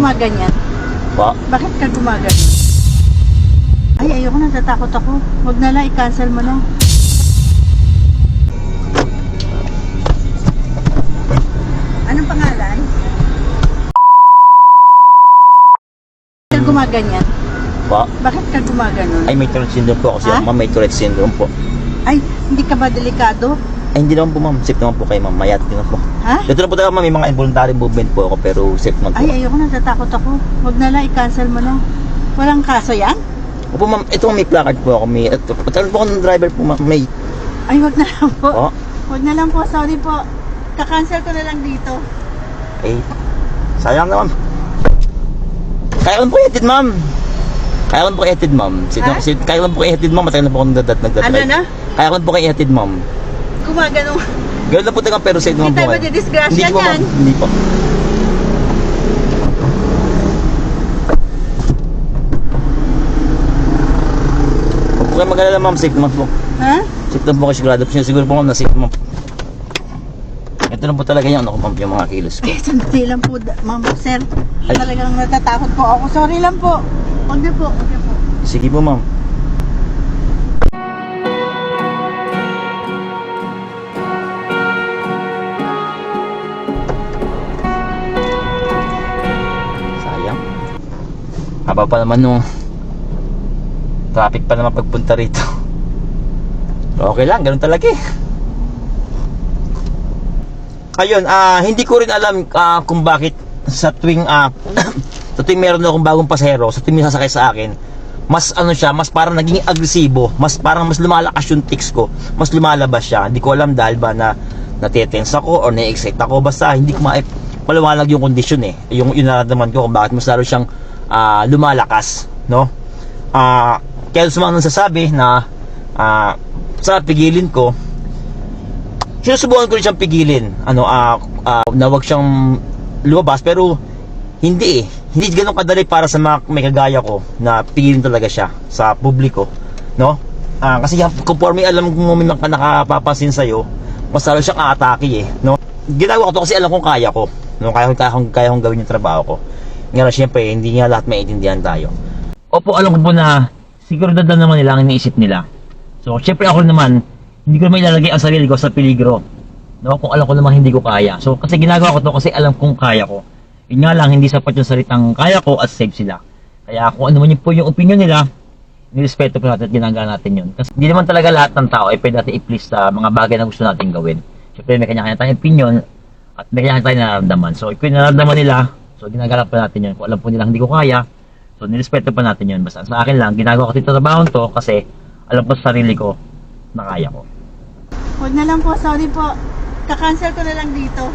gumaganyan? Pa? Bakit ka gumaganyan? Ay, ayoko na, tatakot ako. Huwag na lang, i-cancel mo na. Anong pangalan? Bakit ka gumaganyan? Pa? Bakit ka gumaganon? Ay, may Tourette syndrome po kasi Ha? ako, ma'am, may Tourette syndrome po. Ay, hindi ka ba delikado? Ay, hindi naman po, ma'am. Safe naman po kayo, ma'am. Mayat din po. Ha? Dito na po talaga, ma'am, may mga involuntary movement po ako, pero safe naman po. Ay, ayoko na, tatakot ako. Huwag na lang, i-cancel mo na. Walang kaso yan? Opo, ma'am, ito may placard po ako. May, ito, patalan po ako ng driver po, ma'am. May, Ay, wag na lang po. oh, Wag na lang po, sorry po. Kakancel ko na lang dito. ay, sayang na, ma'am. Kaya ko po ihatid, ma'am. Kaya ko po ihatid, ma'am. Kaya ko po ihatid, ma'am. Matagal na po akong nagdat Ano na? Kaya ko po kayo ihatid, ma'am. Gumagano. Ganun na po talaga, pero safe naman Hindi po tayo kayo. madidisgrasya Hindi po, ma'am. Hindi po. Huwag kayo mag-alala, ma'am. Safe naman po. Ha? Safe naman po kayo sigurado po. Siguro po, ma'am, na safe po. Ito lang po talaga yan. Ano ko, ma'am, yung mga kilos ko. Eh, sandali lang po, da- ma'am, sir. Ay. Talagang natatakot po ako. Sorry lang po. Huwag na po, huwag na po. Sige po, ma'am. Haba pa naman nung traffic pa naman pagpunta rito. Okay lang, ganun talaga eh. Ayun, ah hindi ko rin alam ah, kung bakit sa tuwing ah sa tuwing meron akong bagong pasahero, sa tuwing sasakay sa akin, mas ano siya, mas parang naging agresibo, mas parang mas lumalakas yung tics ko, mas lumalabas siya. Hindi ko alam dahil ba na natetense ako or na-excite ako, basta hindi ko ma maliwanag yung kondisyon eh. Yung yung nararamdaman ko kung bakit mas lalo siyang ah, lumalakas, no? Ah, kaya mga nagsasabi na ah, sa pigilin ko, sinusubukan ko rin siyang pigilin. Ano, ah, ah, na wag siyang lumabas, pero hindi eh. Hindi ganun kadali para sa mga may kagaya ko na pigilin talaga siya sa publiko. No? Ah, kasi conforme alam kung may mga nakapapansin sa'yo, mas lalo siyang aatake eh. No? Ginagawa ko to kasi alam kong kaya ko. No? Kaya, kaya, kaya kong gawin yung trabaho ko. Nga na, syempre, hindi nga lahat maintindihan tayo. Opo, alam ko po na siguro na naman nila ang iniisip nila. So, syempre ako naman, hindi ko naman ilalagay ang sarili ko sa peligro. No, kung alam ko naman hindi ko kaya. So, kasi ginagawa ko to kasi alam kong kaya ko. Yun nga lang, hindi sapat yung salitang kaya ko at safe sila. Kaya kung ano man yun po yung opinion nila, nirespeto po natin at ginagawa natin yun. Kasi hindi naman talaga lahat ng tao ay pwede natin i-please sa mga bagay na gusto natin gawin. Siyempre, may kanya-kanya tayong opinion at may kanya-kanya tayong nararamdaman. So, kung nararamdaman nila, so ginagawa pa natin yun. Kung alam po nila hindi ko kaya, so nirespeto pa natin yun. Basta sa akin lang, ginagawa ko ito trabaho to kasi alam ko sa sarili ko na kaya ko. Huwag na lang po, sorry po. Kakancel ko na lang dito.